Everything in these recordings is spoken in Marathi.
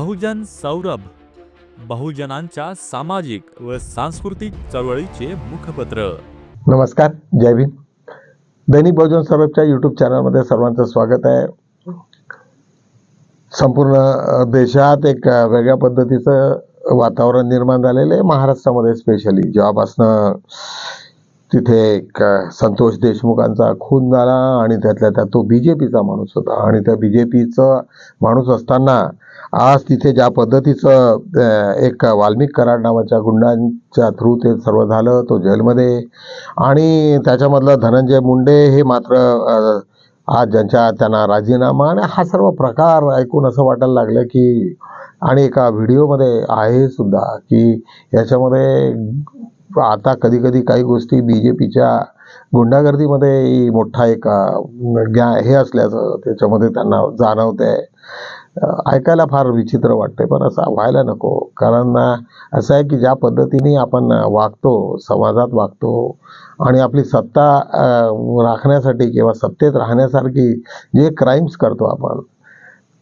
बहुजन सौरभ बहुजनांच्या सामाजिक व सांस्कृतिक चळवळीचे मुखपत्र. नमस्कार जय भीम. दैनिक बहुजन सौरभच्या यूट्यूब चॅनलमध्ये सर्वांचं स्वागत आहे. संपूर्ण देशात एक वेगळ्या पद्धतीचं वातावरण निर्माण झालेलं आहे. महाराष्ट्रामध्ये स्पेशली जेव्हापासनं तिथे एक संतोष देशमुखांचा खून झाला आणि त्यातल्या त्यात तो बी जे पीचा माणूस होता. आणि त्या बी जे पीचं माणूस असताना आज तिथे ज्या पद्धतीचं एक वाल्मिक कराड नावाच्या गुंडांच्या थ्रू ते सर्व झालं तो जेलमध्ये. आणि त्याच्यामधलं धनंजय मुंडे हे मात्र आज ज्यांच्या त्यांना राजीनामा आणि हा सर्व प्रकार ऐकून असं वाटायला लागलं की आणि एका व्हिडिओमध्ये आहे सुद्धा की याच्यामध्ये आता कधी कधी काही गोष्टी बी जे पीच्या गुंडागर्दीमध्ये मोठा एक ग्या हे असल्याचं त्याच्यामध्ये त्यांना जाणवते ऐकायला फार विचित्र वाटते पण असं व्हायला नको. कारण असं आहे की ज्या पद्धतीने आपण वागतो समाजात वागतो आणि आपली सत्ता राखण्यासाठी किंवा सत्तेत राहण्यासारखी जे क्राईम्स करतो आपण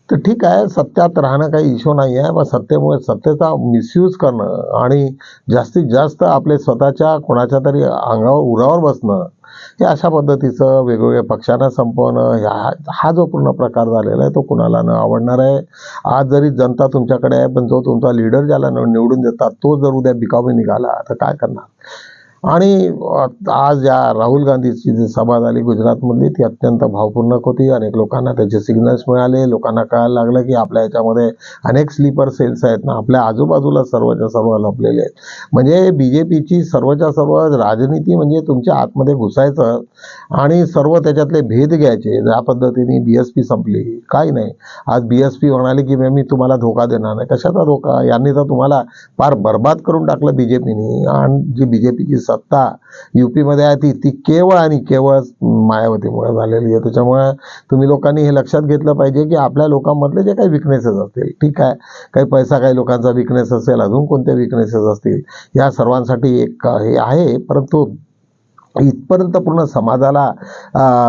तर ठीक आहे सत्यात राहणं काही इश्यू नाही आहे पण सत्तेमुळे सत्तेचा मिसयूज करणं आणि जास्तीत जास्त आपले स्वतःच्या कोणाच्या तरी अंगावर उरावर बसणं हे अशा पद्धतीचं वेगवेगळ्या पक्षांना संपवणं ह्या हा जो पूर्ण प्रकार झालेला आहे तो कुणाला न आवडणार आहे. आज जरी जनता तुमच्याकडे आहे पण जो तुमचा लीडर ज्याला निवडून देतात तो जर उद्या बिकामी निघाला तर काय करणार? आणि आज या राहुल गांधीची जी सभा झाली गुजरातमधली ती अत्यंत भावपूर्ण होती. अनेक लोकांना त्याचे सिग्नल्स मिळाले. लोकांना कळायला लागलं की आपल्या याच्यामध्ये अनेक स्लीपर सेल्स आहेत ना. आपल्या आजूबाजूला सर्वच्या सर्व लपलेले आहेत. म्हणजे बी जे पीची सर्वच्या सर्व राजनीती म्हणजे तुमच्या आतमध्ये घुसायचं आणि सर्व त्याच्यातले भेद घ्यायचे. ज्या पद्धतीने बी एस पी संपली. काही नाही. आज बी एस पी म्हणाले की मी तुम्हाला धोका देणार नाही. कशाचा धोका? यांनी तर तुम्हाला फार बर्बाद करून टाकलं बी जे पीने आणि जी बी जे पीची सत्ता युपीमध्ये आहे ती ती केवळ आणि केवळ मायावतीमुळे झालेली आहे. त्याच्यामुळे तुम्ही लोकांनी हे लक्षात घेतलं पाहिजे की आपल्या लोकांमधले जे काही विकनेसेस असतील ठीक आहे काही पैसा काही लोकांचा विकनेस असेल अजून कोणते विकनेसेस असतील या सर्वांसाठी एक हे आहे परंतु इथपर्यंत पूर्ण समाजाला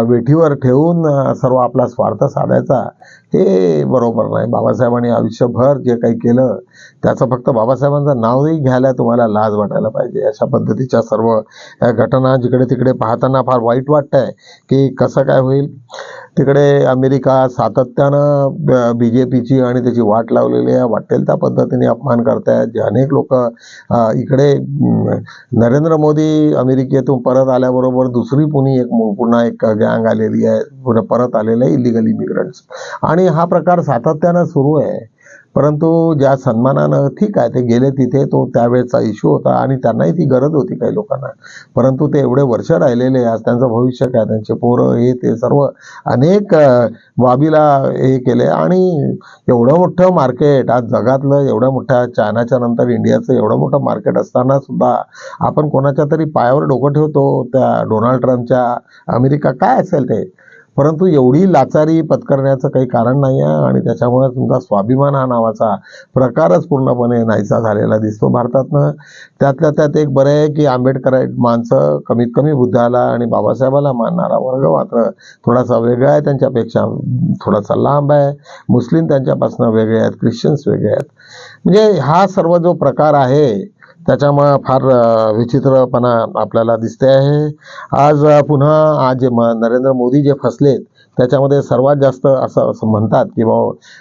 वेठीवर ठेवून सर्व आपला स्वार्थ साधायचा हे बरोबर नाही. बाबासाहेबांनी आयुष्यभर जे काही केलं त्याचं फक्त बाबासाहेबांचं नावही घ्यायला तुम्हाला लाज वाटायला पाहिजे. अशा पद्धतीच्या सर्व घटना जिकडे तिकडे पाहताना फार वाईट वाटतंय की कसं काय होईल. तिकडे अमेरिका सातत्यानं बी जे पीची आणि त्याची वाट लावलेली आहे. वाटेल त्या पद्धतीने अपमान करतायत. जे अनेक लोक इकडे नरेंद्र मोदी अमेरिकेतून परत आल्याबरोबर दुसरी पुणे एक पुन्हा एक गँग आलेली आहे. पुन्हा परत आलेले आहे इलिगल इमिग्रंट्स आणि हा प्रकार सातत्यानं सुरू आहे. परंतु ज्या सन्मानानं ठीक आहे ते गेले तिथे तो त्यावेळेचा इश्यू होता आणि त्यांनाही ती गरज होती काही लोकांना. परंतु ते एवढे वर्ष राहिलेले आज त्यांचं भविष्य काय त्यांचे पोरं हे ते सर्व अनेक बाबीला हे केले आणि एवढं मोठं मार्केट आज जगातलं एवढ्या मोठ्या चायनाच्या नंतर इंडियाचं एवढं मोठं मार्केट असताना सुद्धा आपण कोणाच्या तरी पायावर डोकं ठेवतो त्या डोनाल्ड ट्रम्पच्या अमेरिका काय असेल ते? परंतु एवढी लाचारी पत्करण्याचं काही कारण नाही आहे आणि त्याच्यामुळे तुमचा स्वाभिमान हा नावाचा प्रकारच पूर्णपणे नाहीसा झालेला दिसतो भारतातनं. त्यातल्या त्यात एक बरं आहे की आंबेडकर माणसं कमीत कमी बुद्धाला आणि बाबासाहेबाला मानणारा वर्ग मात्र थोडासा वेगळा आहे. त्यांच्यापेक्षा थोडासा लांब आहे. मुस्लिम त्यांच्यापासून वेगळे आहेत ख्रिश्चन्स वेगळे आहेत. म्हणजे हा सर्व जो प्रकार आहे त्याच्यामुळं फार विचित्रपणा आपल्याला दिसते आहे. आज पुन्हा आज जे म नरेंद्र मोदी जे फसलेत त्याच्यामध्ये सर्वात जास्त असं असं म्हणतात की बा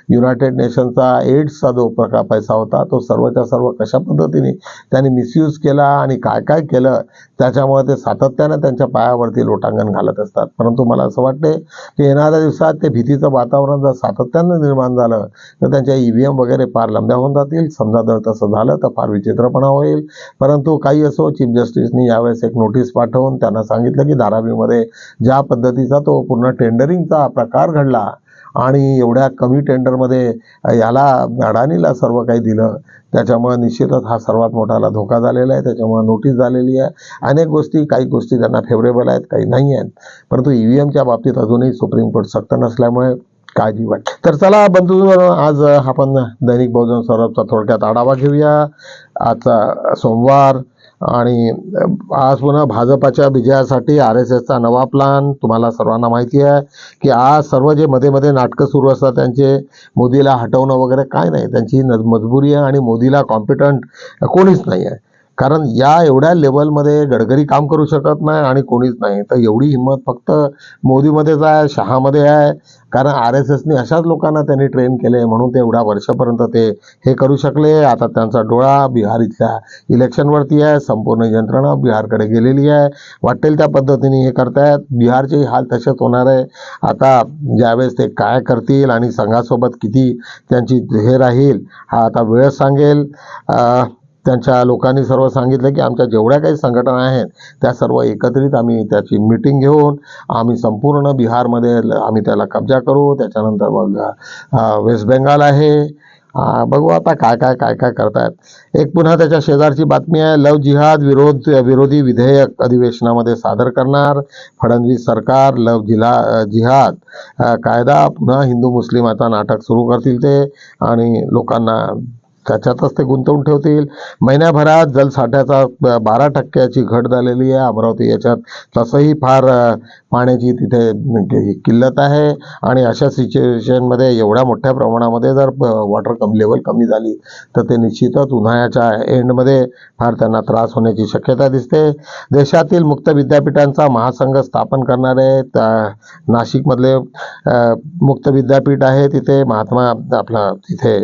युनायटेड नेशनचा एड्सचा जो प्रकार पैसा होता तो सर्वच्या सर्व कशा पद्धतीने त्यांनी मिसयूज केला आणि काय काय केलं त्याच्यामुळे ते सातत्यानं त्यांच्या पायावरती लोटांगण घालत असतात. परंतु मला असं वाटते की येणाऱ्या दिवसात ते भीतीचं वातावरण जर सातत्यानं निर्माण झालं तर त्यांच्या ई व्ही एम वगैरे फार लंब्या होऊन जातील. समजा जर तसं झालं तर फार विचित्रपणा होईल. परंतु काही असो चीफ जस्टिसनी यावेळेस एक नोटीस पाठवून त्यांना सांगितलं की धारावीमध्ये ज्या पद्धतीचा तो पूर्ण टेंडरिंगचा प्रकार घडला आणि एवढ्या कमी टेंडरमध्ये याला अडाणीला सर्व काही दिलं. त्याच्यामुळं निश्चितच हा सर्वात मोठाला धोका झालेला आहे. त्याच्यामुळं नोटीस झालेली आहे. अनेक गोष्टी काही गोष्टी त्यांना फेवरेबल आहेत काही नाही आहेत. परंतु ई व्ही एमच्या बाबतीत अजूनही सुप्रीम कोर्ट सक्त नसल्यामुळे काळजी वाट. तर चला बंधू आज आपण दैनिक बहुजन सौरभचा थोडक्यात आढावा घेऊया. आजचा सोमवार आणि आज पुन्हा भाजपाच्या विजयासाठी आर एस एसचा नवा प्लान तुम्हाला सर्वांना माहिती आहे की आज सर्व जे मध्ये मध्ये नाटकं सुरू असतात त्यांचे मोदीला हटवणं वगैरे काय नाही त्यांची न- मजबुरी आहे आणि मोदीला कॉम्पिटंट कोणीच नाही आहे. कारण या एवढ्या लेवलमध्ये गडकरी काम करू शकत नाही आणि कोणीच नाही. तर एवढी हिंमत फक्त मोदीमध्येच आहे शहामध्ये आहे. कारण आर एस एसने अशाच लोकांना त्यांनी ट्रेन केले म्हणून ते एवढ्या वर्षापर्यंत ते हे करू शकले. आता त्यांचा डोळा बिहार इथल्या इलेक्शनवरती आहे. संपूर्ण यंत्रणा बिहारकडे गेलेली आहे. वाटेल त्या पद्धतीने हे करतायत. बिहारचे हाल तसेच होणार आहे. आता ज्यावेळेस ते काय करतील आणि संघासोबत किती त्यांची हे राहील हा आता वेळ सांगेल. त्यांच्या लोकांनी सर्व सांगितलं की आमच्या जेवढ्या काही संघटना आहेत त्या सर्व एकत्रित आम्ही त्याची मिटिंग घेऊन आम्ही संपूर्ण बिहारमध्ये ल- आम्ही त्याला कब्जा करू. त्याच्यानंतर मग वेस्ट बेंगाल आहे. बघू आता काय काय काय काय करतायत. एक पुन्हा त्याच्या शेजारची बातमी आहे. लव जिहाद विरोध विरोधी विधेयक अधिवेशनामध्ये सादर करणार. फडणवीस सरकार लव जिल्हा जिहाद. कायदा पुन्हा हिंदू मुस्लिमाचा नाटक सुरू करतील ते. आणि लोकांना त्याच्यातच ते गुंतवून ठेवतील. महिन्याभरात जलसाठ्याचा बारा टक्क्याची घट झालेली आहे. अमरावती याच्यात तसंही फार पाण्याची तिथे ही किल्लत आहे. आणि अशा सिच्युएशनमध्ये एवढ्या मोठ्या प्रमाणामध्ये जर वॉटर कम लेवल कमी झाली तर ते निश्चितच उन्हाळ्याच्या एंडमध्ये फार त्यांना त्रास होण्याची शक्यता दिसते. देशातील मुक्त विद्यापीठांचा महासंघ स्थापन करणारे त्या- नाशिकमधले मुक्त विद्यापीठ आहे तिथे. महात्मा आपला तिथे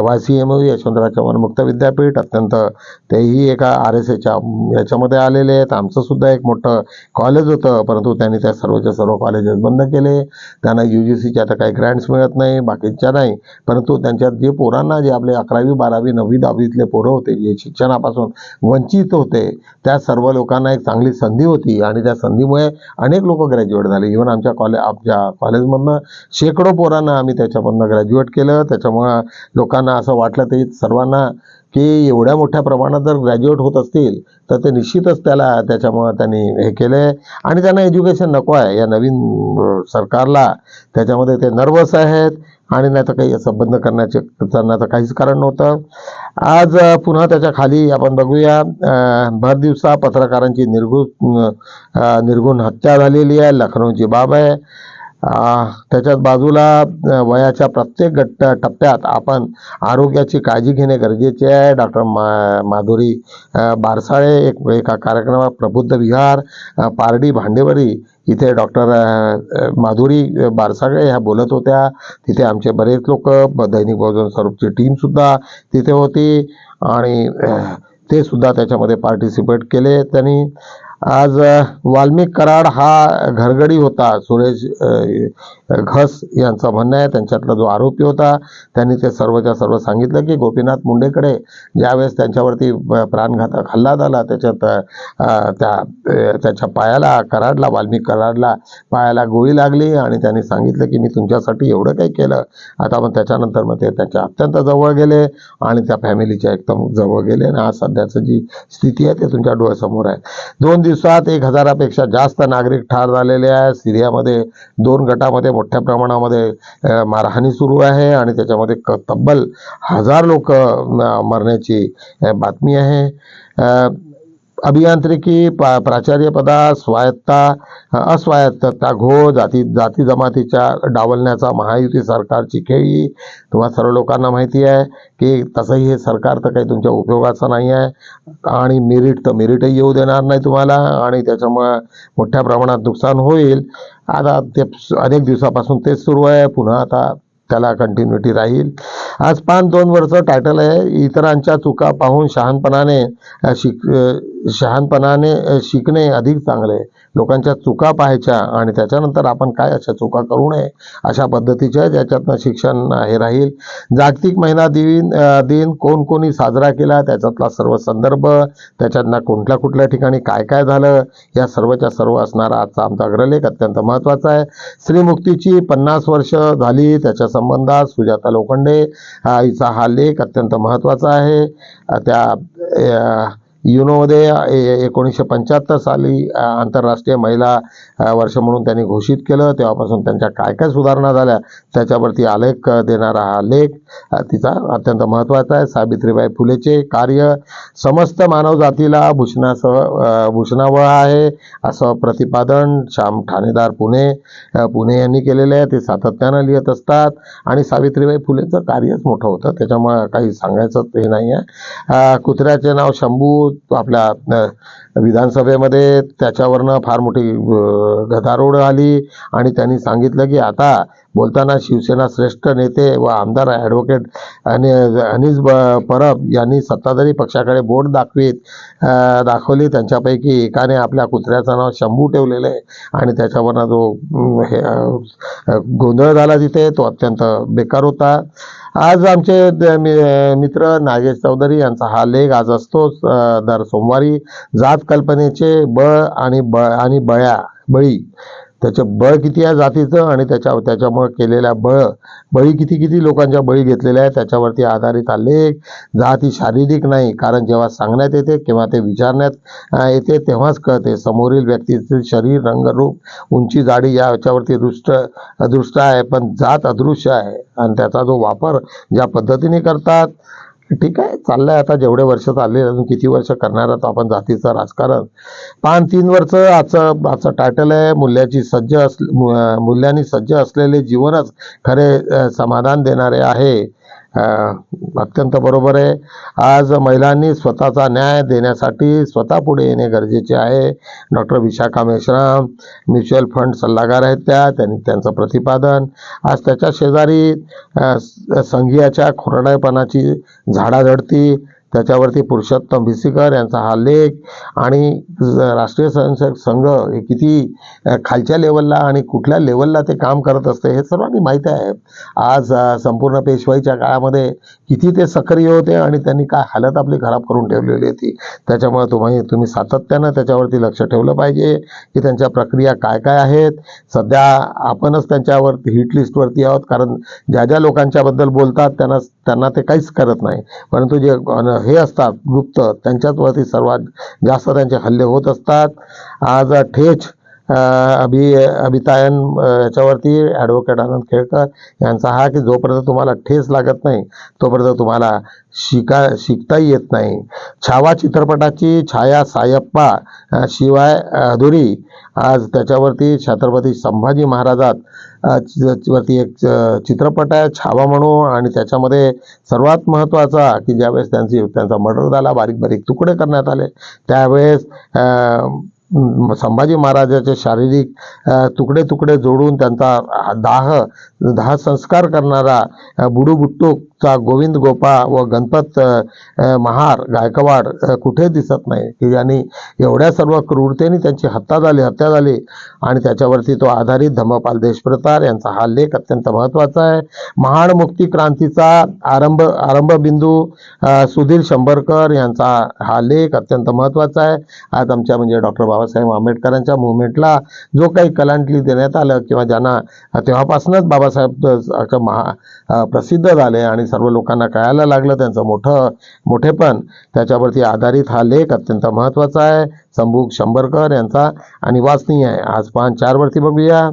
Y C M Yashwantrao Chavan मुक्त विद्यापीठ अत्यंत तेही एका आर एस एच्या याच्यामध्ये आलेले आहेत. आमचं सुद्धा एक मोठं कॉलेज होतं परंतु त्यांनी त्या सर्वच्या सर्व कॉलेजेस बंद केले. त्यांना यू जी सीच्या आता काही ग्रँट्स मिळत नाही बाकीच्या नाही. परंतु त्यांच्यात जे पोरांना जे आपले अकरावी बारावी नववी दहावीतले पोरं होते जे शिक्षणापासून वंचित होते त्या सर्व लोकांना एक चांगली संधी होती. आणि त्या संधीमुळे अनेक लोक ग्रॅज्युएट झाले. इव्हन आमच्या कॉलेज आमच्या कॉलेजमधनं शेकडो पोरांना आम्ही त्याच्यामधनं ग्रॅज्युएट केलं. त्याच्यामुळं लोकांना असं वाटलं ते सर्वांना की एवढ्या मोठ्या प्रमाणात जर ग्रॅज्युएट होत असतील तर ते निश्चितच त्याला त्याच्यामुळं त्यांनी हे केले आणि त्यांना एज्युकेशन नको आहे. या नवीन सरकारला त्याच्यामध्ये ते नर्वस आहेत आणि नाही तर काही असं बंद करण्याचे त्यांना तर काहीच कारण नव्हतं. आज पुन्हा त्याच्याखाली आपण बघूया. भर दिवसा पत्रकारांची निर्गुण निर्गुण हत्या झालेली आहे. लखनौची बाब आहे. त्याच्यात बाजूला वयाच्या प्रत्येक गट टप्प्यात आपण आरोग्याची काळजी घेणे गरजेचे आहे. डॉक्टर मा माधुरी बारसाळे एक एका कार्यक्रमात प्रबुद्ध विहार पारडी भांडेवरी इथे डॉक्टर माधुरी बारसाळे ह्या बोलत होत्या. तिथे आमचे बरेच लोक दैनिक बहुजन स्वरूपची टीमसुद्धा तिथे होती. आणि ते सुद्धा त्याच्यामध्ये पार्टिसिपेट केले त्यांनी. आज वाल्मिक कराड हा घरगडी होता. सुरेश घस यांचं म्हणणं आहे. त्यांच्यातला जो आरोपी होता त्यांनी ते सर्वच्या सर्व सांगितलं की गोपीनाथ मुंडेकडे ज्यावेळेस त्यांच्यावरती प्राणघातक हल्ला झाला त्याच्यात त्या त्याच्या पायाला कराडला वाल्मिक कराडला पायाला गोळी लागली आणि त्यांनी सांगितलं की मी तुमच्यासाठी एवढं काही केलं. आता मग त्याच्यानंतर मग ते त्यांच्या अत्यंत जवळ गेले आणि त्या फॅमिलीच्या एकदम जवळ गेले. आणि आज सध्याचं जी स्थिती आहे ते तुमच्या डोळ्यासमोर आहे. दोन दिवसात एक हजारापेक्षा जास्त नागरिक ठार झालेले आहे सिरियामध्ये दोन गटामध्ये मोठ्या प्रमाणामध्ये मारहाणी सुरू आहे आणि त्याच्यामध्ये क तब्बल हजार लोक मरण्याची बातमी आहे. अभियांत्रिकी पा प्राचार्यपदा स्वायत्ता अस्वायत्तता घो जाती जाती जमातीच्या डावलण्याचा महायुती सरकारची खेळी. तुम्हा सर्व लोकांना माहिती आहे की तसंही हे सरकार तर काही तुमच्या उपयोगाचं नाही आहे. आणि मेरिट तर मेरिटही येऊ देणार नाही तुम्हाला आणि त्याच्यामुळं मोठ्या प्रमाणात नुकसान होईल. आता ते अनेक दिवसापासून तेच सुरू आहे. पुन्हा आता त्याला कंटिन्युटी राहील. आज पाच दोन वर्ष टायटल आहे इतरांच्या चुका पाहून शहाणपणाने शिक शहानपणाने शहाणपणाने शिकणे अधिक चांगले. लोकांच्या चुका पाहायच्या आणि त्याच्यानंतर आपण काय अशा चुका करू नये अशा पद्धतीच्या ज्याच्यातनं शिक्षण हे राहील. जागतिक महिना दिन दिन कोण कोणी साजरा केला त्याच्यातला सर्व संदर्भ त्याच्यातनं कुठल्या कुठल्या ठिकाणी काय काय झालं या सर्वच्या सर्व असणारा आजचा आमचा अग्रलेख अत्यंत महत्त्वाचा आहे. श्रीमुक्तीची पन्नास वर्ष झाली त्याच्या संबंधात सुजाता लोखंडे हिचा हा लेख अत्यंत महत्त्वाचा आहे. त्या युनोमध्ये ए- एकोणीसशे पंच्याहत्तर साली आंतरराष्ट्रीय महिला वर्ष म्हणून त्यांनी घोषित केलं. तेव्हापासून त्यांच्या काय काय सुधारणा झाल्या त्याच्यावरती आलेख देणारा हा लेख तिचा अत्यंत महत्त्वाचा आहे. सावित्रीबाई फुलेचे कार्य समस्त मानवजातीला भूषणासह भूषणावळ आहे. असं प्रतिपादन श्याम ठाणेदार पुणे पुणे यांनी केलेलं आहे. ते सातत्यानं लिहित असतात. आणि सावित्रीबाई फुलेचं कार्यच मोठं होतं. त्याच्यामुळे काही सांगायचं हे नाही आहे कुत्र्याचे नाव शंभू आपल्या विधानसभेमध्ये त्याच्यावरनं फार मोठी गदारोड गदारोळ आली आणि त्यांनी सांगितलं की आता बोलताना शिवसेना श्रेष्ठ नेते व आमदार ॲडव्होकेट आणि अनिस ब परब यांनी सत्ताधारी पक्षाकडे बोट दाखवीत दाखवली. त्यांच्यापैकी एकाने आपल्या कुत्र्याचं नाव शंभू ठेवलेलं आहे आणि त्याच्यावरनं जो हे गोंधळ झाला तिथे. तो अत्यंत बेकार होता. आज आमचे मित्र नागेश चौधरी यांचा हा लेख आज असतोच दर सोमवारी. जात कल्पनेचे बळ आणि बळ आणि बळ्या बळी. त्याचे बळ किती आहे जातीचं आणि त्याच्या त्याच्यामुळे केलेल्या बळ बळी किती किती लोकांच्या बळी घेतलेल्या आहे त्याच्यावरती आधारित आलेख जात ही शारीरिक नाही कारण जेव्हा सांगण्यात येते किंवा ते विचारण्यात येते तेव्हाच कळते. समोरील व्यक्तीचे शरीर रंगरूप उंची जाडी याच्यावरती दृष्ट अदृष्ट आहे पण जात अदृश्य आहे. आणि त्याचा जो वापर ज्या पद्धतीने करतात ठीक आहे चाललंय आता जेवढे वर्ष चालले अजून किती वर्ष करणार आहोत आपण जातीचं राजकारण. पान तीन वर्ष आजचं आजचं टायटल आहे मूल्याची सज्ज अस मूल्यांनी सज्ज असलेले जीवनच खरे समाधान देणारे आहे. अत्यंत बरोबर आहे. आज महिलांनी स्वतःचा न्याय देण्यासाठी स्वतः पुढे येणे गरजेचे आहे. Doctor Vishakha Meshram mutual fund सल्लागार आहेत त्या त्यांनी त्यांचं प्रतिपादन. आज त्याच्या शेजारी संघीयाच्या स- संघीयाच्या खोरडायपणाची झाडाझडती त्याच्यावरती पुरुषोत्तम भिसीकर यांचा हा लेख आणि राष्ट्रीय स्वयंसेवक संघ हे किती खालच्या लेवलला आणि कुठल्या लेवलला ते काम करत असते हे सर्वांनी माहीत आहे. आज संपूर्ण पेशवाईच्या काळामध्ये किती ते सक्रिय होते आणि त्यांनी काय हालत आपली खराब करून ठेवलेली होती. त्याच्यामुळे तुम्ही तुम्ही सातत्यानं त्याच्यावरती लक्ष ठेवलं पाहिजे की त्यांच्या प्रक्रिया काय काय आहेत. सध्या आपणच त्यांच्यावर हिट लिस्टवरती आहोत कारण ज्या ज्या लोकांच्याबद्दल बोलतात त्यांना त्यांना ते काहीच करत नाही. परंतु जे हे असतात गुप्त त्यांच्याचवरती सर्वात जास्त त्यांचे हल्ले होत असतात. आज ठेच अभि अभितायन याच्यावरती ॲडव्होकेट आनंद खेळकर यांचा हा की जोपर्यंत तुम्हाला ठेच लागत नाही तोपर्यंत तुम्हाला शिका शिकताही येत नाही. छावा चित्रपटाची छाया सायप्पा शिवाय अधुरी. आज त्याच्यावरती छत्रपती संभाजी महाराजात वरती एक चित्रपट आहे छावा म्हणून आणि त्याच्यामध्ये सर्वात महत्त्वाचा की ज्यावेळेस त्यांची त्यांचा मर्डर झाला बारीक बारीक तुकडे करण्यात आले त्यावेळेस संभाजी महाराजाचे शारीरिक तुकडे तुकडे जोडून त्यांचा दाह दाह संस्कार करणारा बुडू बुडू चा गोविंद गोपा व गणपत महार गायकवाड कुठे दिसत नाही? की ज्यांनी एवढ्या सर्व क्रूरतेने त्यांची हत्या झाली हत्या झाली आणि त्याच्यावरती तो आधारित धम्मपाल देशप्रतार यांचा हा लेख अत्यंत महत्त्वाचा आहे. महाड मुक्ती क्रांतीचा आरंभ आरंभबिंदू सुधीर शंभरकर यांचा हा लेख अत्यंत महत्त्वाचा आहे. आज आमच्या म्हणजे डॉक्टर बाबासाहेब आंबेडकरांच्या मुवमेंटला जो काही कलांटली देण्यात आलं किंवा ज्यांना तेव्हापासूनच बाबासाहेब महा प्रसिद्ध झाले आणि सर्व लोकांना कळायला लागलं त्यांचं मोठं मोठेपण. त्याच्यावरती आधारित हा लेख अत्यंत महत्त्वाचा आहे. संभूक शंभरकर यांचा आणि वाचनीय आहे. आज पान चारवरती बघूया.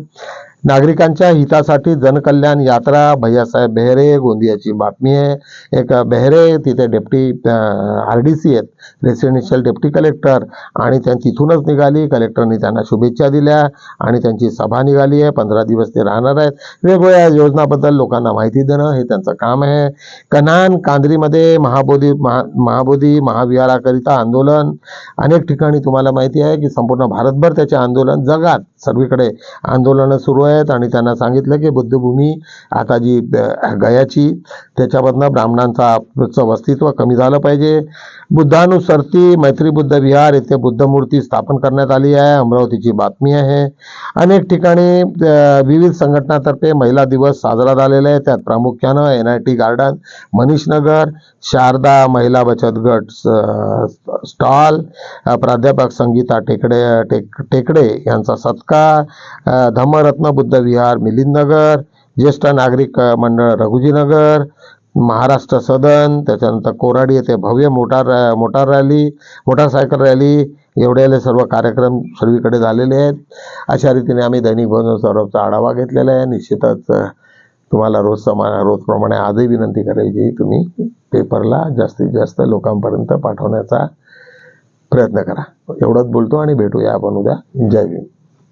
नागरिकांच्या हितासाठी जनकल्याण यात्रा भैयासाहेब बेहरे गोंदियाची बातमी आहे. एक बेहरे तिथे डेप्टी आर डी सी आहेत रेसिडेन्शियल डेप्टी कलेक्टर. आणि त्यांची तिथूनच निघाली. कलेक्टरनी त्यांना शुभेच्छा दिल्या आणि त्यांची सभा निघाली आहे. पंधरा दिवस ते राहणार आहेत. वेगवेगळ्या योजनाबद्दल लोकांना माहिती देणं हे त्यांचं काम आहे. कन्हान कांद्रीमध्ये महाबोधी महा महाबोधी महाविहाराकरिता आंदोलन. अनेक ठिकाणी तुम्हाला माहिती आहे की संपूर्ण भारतभर त्याचे आंदोलन जगात. सर्वीकडे आंदोलनं सुरू आहे आहेत आणि त्यांना सांगितलं की बुद्धभूमी आता जी गयाची त्याच्यामधनं ब्राह्मणांचा अस्तित्व कमी झालं पाहिजे. बुद्धानुसरती मैत्री बुद्ध विहार येथे बुद्धमूर्ती स्थापन करण्यात आली आहे अमरावतीची बातमी आहे. अनेक ठिकाणी विविध संघटनातर्फे महिला दिवस साजरा झालेला आहे. त्यात प्रामुख्यानं N I T garden Manishnagar Sharda महिला बचत गट स्टॉल प्राध्यापक संगीता टेकडे टेक टेकडे यांचा सत्कार धम्मरत्न बुद्ध विहार मिलिंदनगर ज्येष्ठ नागरिक मंडळ रघुजीनगर महाराष्ट्र सदन त्याच्यानंतर कोराडी येथे भव्य motor motor rally motorcycle rally एवढ्याले सर्व कार्यक्रम सर्वीकडे झालेले आहेत. अशा रीतीने आम्ही दैनिक भवन सौरभचा आढावा घेतलेला आहे. निश्चितच तुम्हाला रोज समा रोजप्रमाणे आजही विनंती करायची तुम्ही पेपरला जास्तीत जास्त लोकांपर्यंत पाठवण्याचा प्रयत्न करा. एवढंच बोलतो आणि भेटूया आपण उद्या. जय भीम.